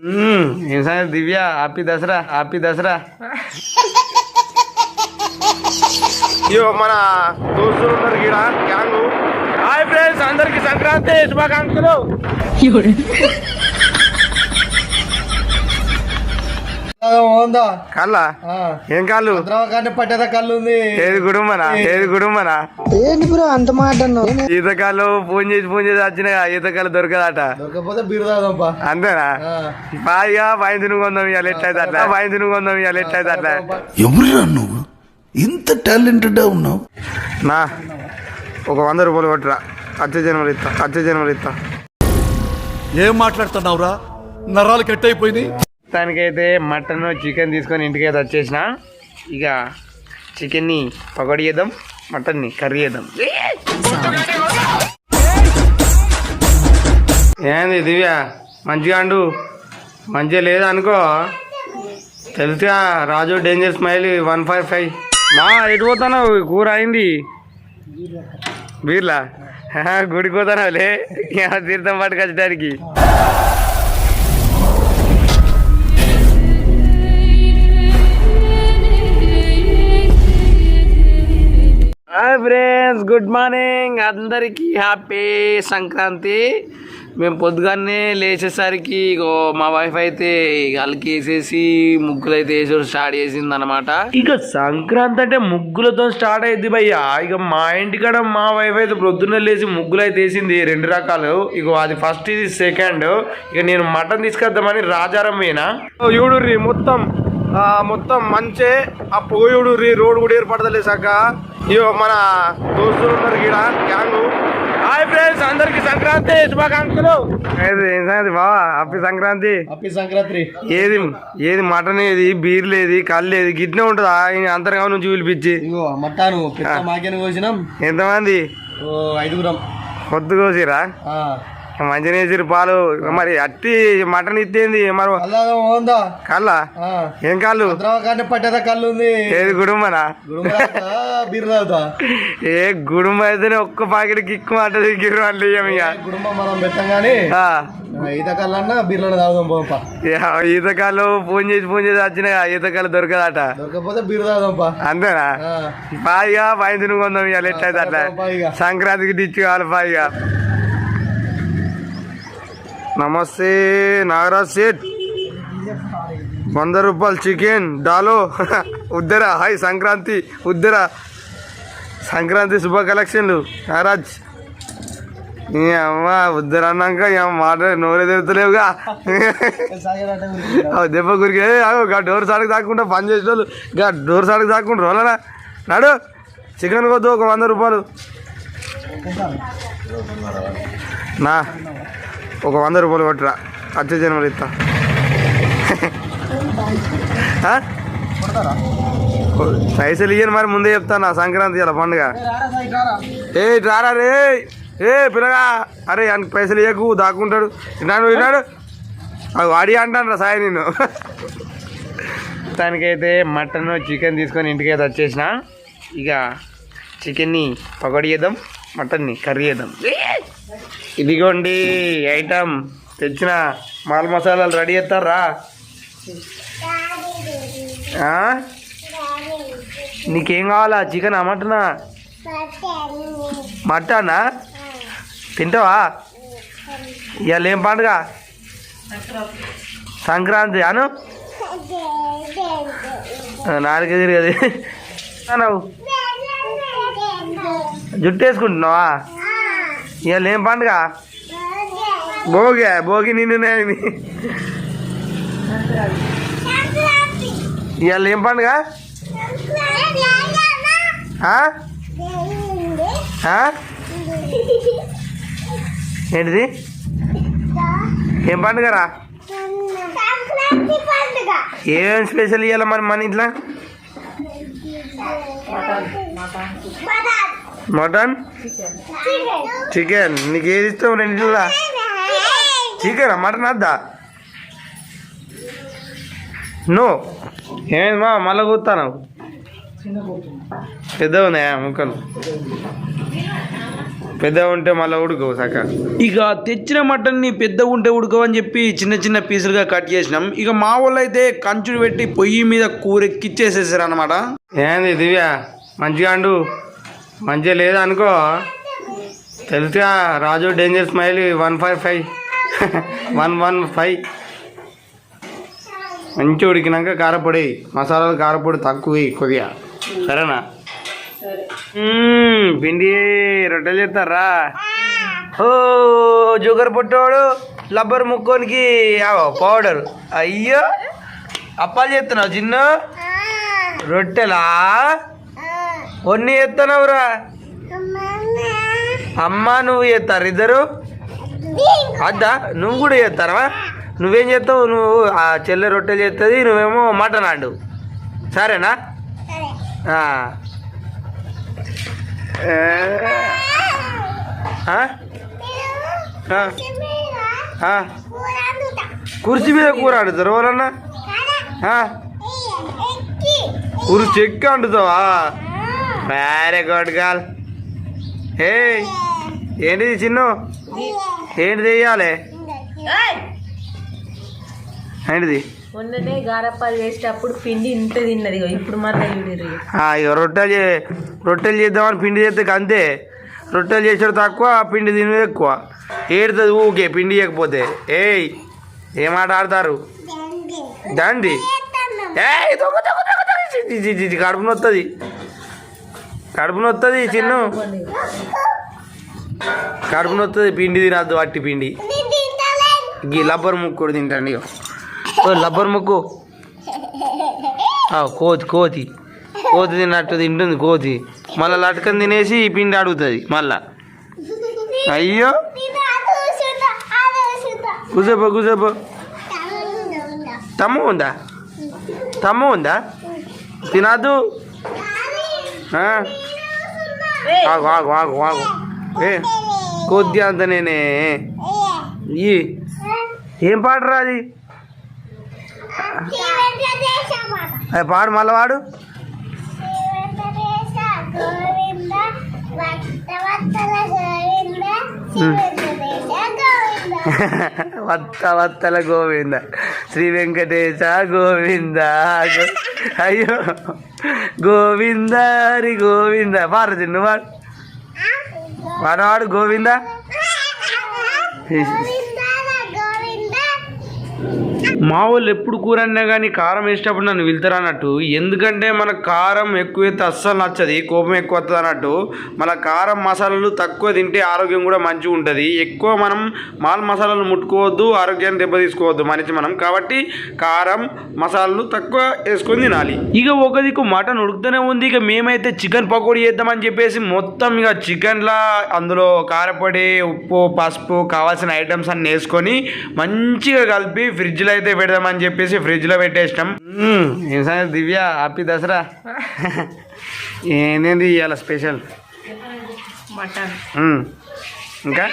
ఏం Divya happy Dasara happy Dasara. ఇయో మన దోస్తులు ఉన్నారు గీడ గ్యాంగ్. హాయ్ ఫ్రెండ్స్ అందరికి సంక్రాంతి శుభాకాంక్షలు. ఉందా? కళ్ళ ఏం కాళ్ళు? కానీ పట్టేద కళ్ళు ఉంది ఏది గుడుంబనా ఏది గుడుంబనా ఏంటి బ్రో అంత మాట ఈతకాళ్ళు ఫోన్ చేసి ఫోన్ చేసి వచ్చిన ఈతకాళ్ళు దొరకదట. దొరకపోతే బీరు తాగుదాంపా. అంతేనా? బాయిగా పైన కొందాం ఇవాళ ఎట్లయితే అట్లా. పైన కొందాం ఇవాళ ఎట్లయితే అట్లా. ఎవరురా నువ్వు? ఇంత టాలెంటెడ్ ఉన్నావు? నా ఒక వంద రూపాయలు కొట్టురా. అచ్చే జన్మలు ఇస్తా అచ్చే జన్మలు ఇస్తా ఏం మాట్లాడుతున్నావురా? నరాలు కట్ అయిపోయింది మొత్తానికైతే మటన్ చికెన్ తీసుకొని ఇంటికి అయితే వచ్చేసిన. ఇక చికెన్ని పకోడీ చేద్దాం మటన్ని కర్రీ చేద్దాం. ఏంది దివ్య మంచిగా అండు మంచిగా లేదా అనుకో. తెలుసుగా Raju danger smile one five five. మా ఎటు పోతాను కూర అయింది. బీర్లా? గుడికి పోతానా లే తీర్థం పట్టుకొచ్చడానికి ఫ్రెండ్స్ గుడ్ మార్నింగ్. అందరికీ హ్యాపీ సంక్రాంతి. మేము పొద్దుగానే లేచేసరికి ఇగో మా వైఫ్ అయితే అలికి వేసేసి ముగ్గులు అయితే వేసి స్టార్ట్ చేసింది అనమాట ఇక సంక్రాంతి అంటే ముగ్గులతో స్టార్ట్ అయింది భయ్య. ఇక మా ఇంటికాడ మా వైఫ్ అయితే ప్రొద్దున్నే లేచి ముగ్గులు అయితే వేసింది రెండు రకాలు. ఇగో అది ఫస్ట్ ఇది సెకండ్ ఇక నేను మటన్ తీసుకొద్దామని రాజారం పోయినా. చూడుర్రి మొత్తం ఆ, మొత్తం మంచే. ఆ పోయుడు రోడ్ కూడా ఏర్పడతలేదు సక్క. ఇయో మన దోస్తులు ఉన్నారు గీడ గ్యాంగ్. హాయ్ ఫ్రెండ్స్ అందరికి సంక్రాంతి శుభాకాంక్షలు. ఏది ఏం సంగతి బావా? హ్యాపీ సంక్రాంతి. హ్యాపీ సంక్రాంతి. ఏది ఏది మటన్ ఏది బీర్లు ఏది కళ్ళు ఏది గిట్నే ఉంటుందా? ఆయన అంతర్గా నుంచి పిలిపించి. పెద్ద మాకేను కోసినాం? ఎంతమంది? ఓ ఐదుగురం. పొద్దు కోసిరా? మంచిగా వేసిరు పాలు. మరి అట్టి మటన్ ఇచ్చేంది. మరి కళ్ళ. ఏం కాళ్ళు? పట్టేద కళ్ళు ఉంది ఏది గుడుంబనా? గుడుంబ ఏ గుడుంబ అయితేనే ఒక్క పాకెట్ కిక్కు అంటది గిరు అంటే ఇక ఇక. కుటుంబం మనం పెట్టం కానీ ఆ, ఈత కళ్ళన్నా బీర్లను తాగుదాం పోపా. ఇక ఈతకాళ్ళు ఫోన్ చేసి ఫోన్ చేసి వచ్చిన ఈతకాళ్ళు దొరకదట. దొరకపోతే బీరు తాగుదాంపా అంతేనా. పాయిగా పైన కొందాం ఇవాళ ఎట్లయితే అట్లా. సంక్రాంతికి డిచ్చి కావాలి పాయిగా నమస్తే నాగరాజ్ సేట్. వంద రూపాయలు చికెన్ డాలో. ఉద్దరా హాయ్ సంక్రాంతి ఉద్దరా. సంక్రాంతి శుభ కలెక్షన్లు నాగరాజ్. ఈ అమ్మ ఉద్దరు అన్నాక ఏం మాట నోరే తిరుగుతలేవుగా. దెబ్బ గురికి గా డోర్ సాడికి దాక్కుంటా పని చేసిన వాళ్ళు గా డోర్ సాడికి దాక్కుంటారు వాళ్ళనా నాడు చికెన్ కొద్దు ఒక వంద రూపాయలు. నా ఒక వంద రూపాయలు కొట్టురా అచ్చే జనవరి ఇస్తా. పైసలు ఇయ్యను మరి ముందే చెప్తాను నా సంక్రాంతి ఇలా పండుగ. ఏ రారా రే? ఏ పిల్లగా. అరే ఆయనకి పైసలు ఇవ్వకు దాక్కుంటాడు. విన్నాడు విన్నాడు అది వాడి అంటాను రా సాయి నేను దానికైతే మటన్ చికెన్ తీసుకొని ఇంటికి అయితే వచ్చేసిన. ఇక చికెన్ని పకోడీ చేద్దాం మటన్ని కర్రీ చేద్దాం. ఇదిగోండి ఐటమ్. తెచ్చిన మాల్ మసాలాలు రెడీ చేస్తారా? నీకేం కావాలా? చికెన్ మటనా? మటనా? తింటావా? ఇవాళ ఏం పండుగ? సంక్రాంతి అను? నాలుగు తిరిగది. అనవు. జుట్టు వేసుకుంటున్నావా? ఇవాళ ఏం పండుగ? భోగి భోగి నిన్ను నేను ఇవాళ ఏం పండుగ? ఏంటిది? ఏం పండుగ రా ఏం స్పెషల్ ఇవ్వాలి మరి మన ఇంట్లో? మటన్? చికెన్. నీకు ఏది ఇష్టం రెండింటిలో? చికెన్ మటన్ వద్దా? నో. ఏమైంది మా? మళ్ళీ కూతాను పెద్ద ఉన్నాయా ముక్కలు? పెద్ద ఉంటే మళ్ళీ ఉడుకోవు సక ఇక తెచ్చిన మటన్ని పెద్ద ఉంటే ఉడకవని చెప్పి చిన్న చిన్న పీసులుగా కట్ చేసినాం. ఇక మా వాళ్ళు అయితే కంచుడు పెట్టి పొయ్యి మీద కూర ఎక్కిచ్చేసేసారు అనమాట ఏంది దివ్య? మంచిగా అండు. మంచిగా లేదనుకో తెలుసుగా Raju danger smile one five five. One one five. మంచిగా ఉడికినాక కారపొడి మసాలాలు కారపొడి తక్కువ కొద్దిగా. సరేనా? పిండి రొట్టెలు చేస్తారా? ఓ జోకర్ పుట్టోడు లబ్బర్ ముక్కోనికి పౌడర్. అయ్యో అప్పాలు చేస్తున్నావు చిన్న? రొట్టెలా? ఒన్ని చేస్తున్నావురా అమ్మ నువ్వు చేస్తారు ఇద్దరు? అద్దా నువ్వు కూడా చేస్తారా నువ్వేం చేస్తావు? నువ్వు ఆ చెల్లె రొట్టెలు చేస్తుంది నువ్వేమో మటన్ ఆడు. సరేనా. కుర్చీ మీద కూర ఆడుతారు ఎవరన్నా? కుర్చీ ఎక్కి వండుతావా వేరే గుడ్ గాల్ ఏ ఏంటిది చిన్ను? ఏంటిది వేయాలి ఏంటిది? మొన్ననే గారప్పాలు చేసేటప్పుడు పిండి ఇంత తిన్నది ఇప్పుడు ఇక రొట్టెలు చే- రొట్టెలు చేద్దామని పిండి చేస్తే అంతే. రొట్టెలు చేసేది తక్కువ పిండి తినేది ఎక్కువ. ఏడుతుంది ఊకే పిండి చేయకపోతే ఏయ్ ఏం ఆట ఆడతారు? దండి. చి, కడుపు నొత్తది. కడుపు నొత్తది చిన్న. కడుపు నొత్తది పిండి తినద్దు అట్టి పిండి. గీ లబ్బర్ ముక్కు కూడా తింటాండి లబ్బర్ ముక్కు. కోతి కోతి. కోతి తిన్నట్టు తింటుంది కోతి. మళ్ళీ లటకం తినేసి ఈ పిండి అడుగుతుంది మళ్ళా. అయ్యో. కూసేపో కూసేపో. తమ్ము ఉందా? తమ్ము ఉందా? తినద్దు. ఆ? ఆగు ఆగు ఆగు ఆగు. ఏ కొద్ది అంత నేనే. ఈ ఏం పాడరా అది? అది పాడు మళ్ళీ వాడు వత్త వత్తల గోవింద. శ్రీ వెంకటేశ గోవింద. అయ్యో. గోవింద హరి గోవింద పారది నువ్వు వాడు వాడవాడు గోవింద మా వాళ్ళు ఎప్పుడు కూర అన్నా కానీ కారం వేసేటప్పుడు నన్ను వెళ్తారు అన్నట్టు. ఎందుకంటే మన కారం ఎక్కువ అయితే అస్సలు నచ్చది కోపం ఎక్కువ వస్తుంది అన్నట్టు. మన కారం మసాలాలు తక్కువ తింటే ఆరోగ్యం కూడా మంచిగా ఉంటుంది. ఎక్కువ మనం మాల్ మసాలాలు ముట్టుకోవద్దు ఆరోగ్యాన్ని దెబ్బ తీసుకోవద్దు మనిషి మనం. కాబట్టి కారం మసాలాలు తక్కువ వేసుకొని తినాలి. ఇక ఒక దిక్కు మటన్ ఉడుకుతూనే ఉంది. ఇక మేమైతే చికెన్ పకోడీ చేద్దామని చెప్పేసి మొత్తం ఇక చికెన్లా అందులో కారపొడి ఉప్పు పసుపు కావాల్సిన ఐటమ్స్ అన్నీ వేసుకొని మంచిగా కలిపి ఫ్రిడ్జ్లో అయితే పెడదామని చెప్పేసి ఫ్రిడ్జ్లో పెట్టేసినాం. మ్మ్. ఏం సంగతి? దివ్య హ్యాపీ దసరా. ఏంది ఇవాళ స్పెషల్? మటన్. ఇంకా?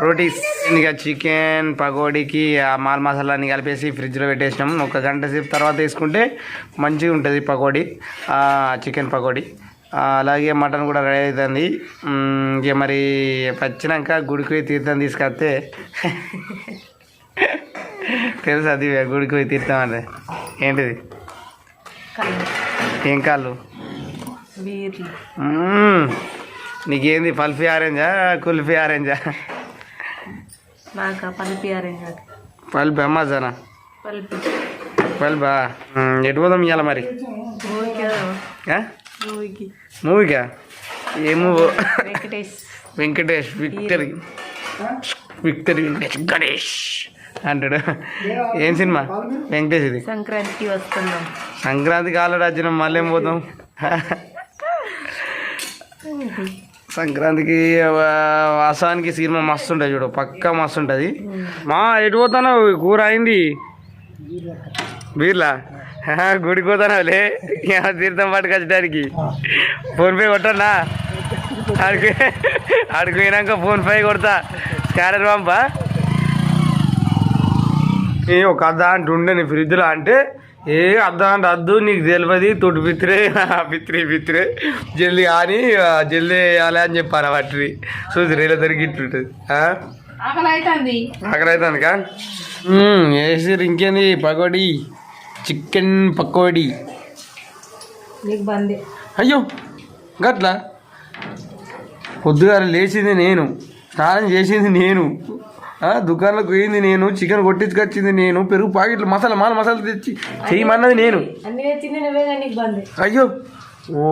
రోటీస్. ఇంకా చికెన్ పకోడీకి ఆ మాల్ మసాలాని కలిపేసి ఫ్రిడ్జ్లో పెట్టేసినాం. ఒక గంట సేపు తర్వాత వేసుకుంటే మంచిగా ఉంటుంది పకోడీ. ఆ, చికెన్ పకోడీ. అలాగే మటన్ కూడా రెడీ అవుతుంది ఇక మరి వచ్చినాక గుడికి పోయి తీర్థం తీసుకొస్తే తెలుసు అది గుడికి పోయి తీర్థం అంటే. ఏంటిది? ఏం కాళ్ళు. నీకేంది పల్ఫీ ఆరెంజా కుల్ఫీ ఆరెంజా పల్పి ఆరెంజ్ పల్ఫీ అమ్మాజానా పల్పి పల్ఫా మ్, ఎటు పోదాం ఇవాళ మరి? మూవీకి. ఏ movie? Venkatesh. Venkatesh victory. Victory Venkatesh Ganesh అంటాడు. ఏం సినిమా? వెంకటేష్ ఇది. సంక్రాంతికి వస్తున్నాం. సంక్రాంతికి ఆల్రెడీ వచ్చినాం మళ్ళీ ఏం పోతాం? సంక్రాంతికి వాసానికి సినిమా మస్తు ఉంటుంది చూడు పక్కా మస్తు ఉంటుంది. మా ఎటు పోతాను కూర అయింది. బీర్లా? గుడికి పోతానావులే. తీర్థం పట్టుకొచ్చడానికి ఫోన్పే కొట్టన్నా? ఆడికి ఆడికి పోయినాక ఫోన్ పే కొడతా. స్కానర్ పంపా? ఏ ఒక కథ అంటుండే నీ ఫ్రిడ్జ్లో అంటే ఏ అద్దా అంటే అద్దు నీకు తెలియదు తొట్టు పిత్రే పిత్రి పిత్రే. జల్దీ కానీ జల్దీ వేయాలి అని చెప్పారు వాటిని చూసి రేల తరిగి ఇట్లుంటుంది. ఆకలి అవుతుంది ఆకలి అవుతుంది కా వేసి ఇంకేంది పకోడీ? చికెన్ పకోడీ. నీకు బందే. అయ్యో గట్లా? పొద్దుగాల లేచింది నేను స్నానం చేసింది నేను ఆ, దుకాణంలోకి పోయింది నేను చికెన్ కొట్టించుకొచ్చింది నేను పెరుగు ప్యాకెట్లు మసాలా మాల మసాలా తెచ్చి చేయమన్నది నేను. అయ్యో ఓ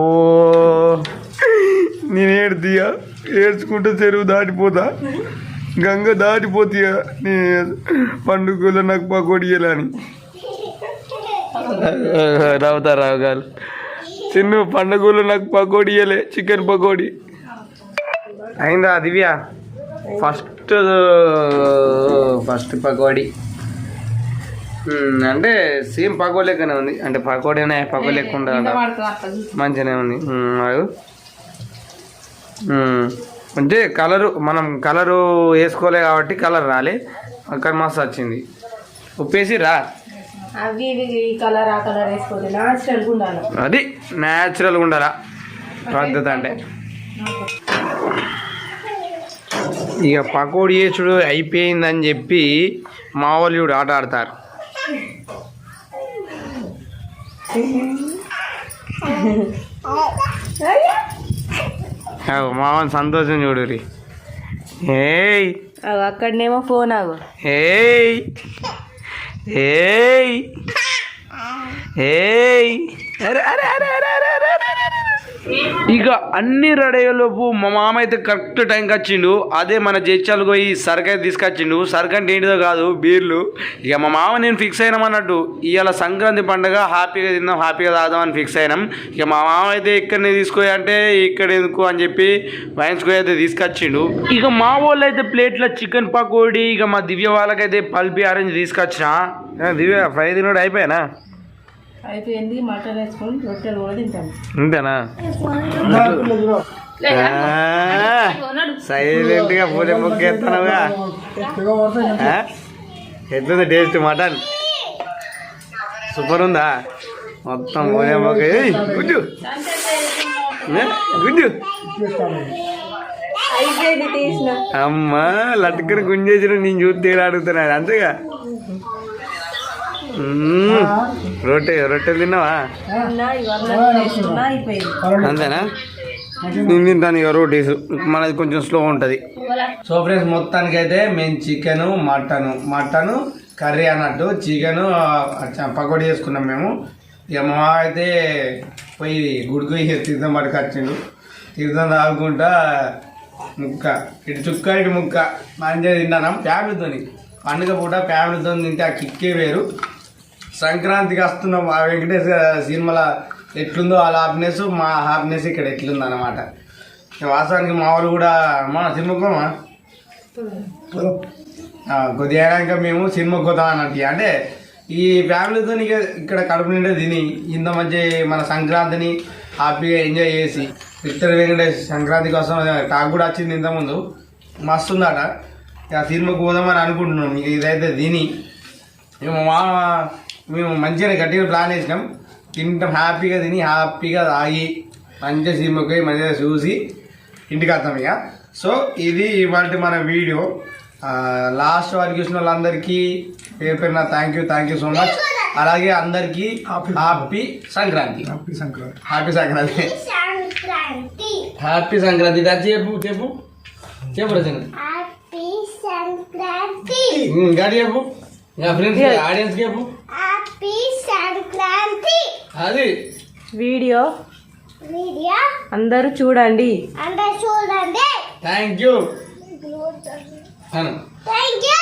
నేను ఏడుతీయా? ఏడ్చుకుంటూ చెరువు దాటిపోతా? గంగ దాటిపోతీయా? నీ పండుగలో నాకు పకోడియాలని రావుతా రావు గారు చిన్న పండుగలు నాకు పకోడీ ఇయ్యలే చికెన్ పకోడీ. అయిందా దివ్య? First first pakodi. అంటే సేమ్ పకోడీ లెక్కనే ఉంది. అంటే పకోడీనే పకోడీ లెక్క ఉండాలి మంచిగానే ఉంది. అంటే కలరు మనం కలరు వేసుకోలే కాబట్టి కలర్ రాలే. అక్కడ మస్తు వచ్చింది. ఉప్పేసి రా అవి ఇవి ఈ కలర్ ఆ కలర్ నాచురల్ ఉండాలి. అది న్యాచురల్గా ఉండాలా? పద్ధతి అంటే. ఇక పకోడీ వేసుడు అయిపోయిందని చెప్పి మా వాళ్ళు ఆట ఆడతారు. మావన్ సంతోషం చూడురి ఏయ్. అగో అక్కడనేమో ఫోన్ ఆగు. ఏయ్. Ei! Ah. Ei! Era, era, era, era. ఇక అన్ని రెడీ అయ్యేలోపు మా మామ అయితే కరెక్ట్ టైంకి వచ్చిండు. అదే మన జైత్యాలు పోయి సరుకు అయితే తీసుకొచ్చిండు. సరుకు అంటే ఏంటిదో కాదు బీర్లు. ఇక మా మామ నేను ఫిక్స్ అయినాం అన్నట్టు. ఇవాళ సంక్రాంతి పండుగ హ్యాపీగా తిందాం హ్యాపీగా తాగుదాం అని ఫిక్స్ అయినాం. ఇక మా మామ అయితే ఇక్కడనే తీసుకోయా అంటే ఇక్కడ ఎందుకు అని చెప్పి వైన్స్కో అయితే తీసుకొచ్చిండు. ఇక మా వాళ్ళు అయితే ప్లేట్లో చికెన్ పకోడీ ఇక మా దివ్య వాళ్ళకైతే పల్పి ఆరెంజ్ తీసుకొచ్చిన. దివ్య ఫ్రై తినడు అయిపోయానా? అయిపోయింది మటన్ వేసుకొని రొట్టెలు కూడా తింటాను అంతేనా? సైలెంట్గా ఎట్లుంది టేస్ట్ మటన్? సూపర్ ఉందా మొత్తం పూలే ముక్క. గుడ్డు. గుడ్డు. అమ్మా లట్టుకుని గుంజేసిన నేను చూస్తే అడుగుతున్నాడు అంతేగా. రొట్టె రొట్టెలు తిన్నావా? అంతేనా? నేను తింటాను ఇక రోటీస్. మనది కొంచెం స్లో ఉంటుంది. సో ఫ్రెండ్స్ మొత్తానికి అయితే మేము చికెన్ మటన్ మటన్ కర్రీ అన్నట్టు చికెన్ పకోడీ చేసుకున్నాం మేము. ఇక మా అయితే పోయి గుడికి పోయి తీర్థం పట్టుకొచ్చిండు. తీర్థం తాగుకుంటా ముక్క ఇటు చుక్క ఇటు ముక్క. మంచిగా తిన్నాం ఫ్యామిలీతోని. పండుగ పూట ఫ్యామిలీతో తింటే ఆ కిక్కే వేరు. సంక్రాంతికి వస్తున్నాం. ఆ వెంకటేశ్ సినిమాల ఎట్లుందో వాళ్ళ హ్యాపీనెస్ మా హ్యాపీనెస్ ఇక్కడ ఎట్లుంది అనమాట వాస్తవానికి మా వాళ్ళు కూడా మా సినిమాకు పోమా? కొద్దిగా మేము సినిమాకి పోతాం అన్నట్టు. అంటే ఈ ఫ్యామిలీతో ఇక్కడ కడుపు నిండా తిని ఇంత మంచి మన సంక్రాంతిని హ్యాపీగా ఎంజాయ్ చేసి విక్టర్ వెంకటేష్ సంక్రాంతి కోసం టాక్ కూడా వచ్చింది ఇంతకుముందు. మస్తు ఉందట ఇక సినిమాకి పోదామని అనుకుంటున్నాం. ఇదైతే తిని మేము మా మేము మంచిగా గట్టిగా ప్లాన్ వేసినాం తింటాం హ్యాపీగా తిని హ్యాపీగా తాగి మంచిగా సినిమాకి పోయి మంచిగా చూసి ఇంటికి వస్తాం ఇక. సో ఇది ఇవాళ మన వీడియో. లాస్ట్ వరకు చూసిన వాళ్ళందరికీ పేరు పేరున thank you thank you so much అలాగే అందరికీ happy Sankranti. Happy Sankranti. Happy Sankranti. Sankranti. Happy Sankranti. దా చెప్పు చెప్పు. చెప్పు రచన. హ్యాపీ సంక్రాంతి. గాడి చెప్పు. ఫ్రెండ్స్ ఆడియన్స్ చెప్పు. సంక్రాంతి అది. వీడియో వీడియో అందరూ చూడండి. అందరూ చూడండి. Thank you thank you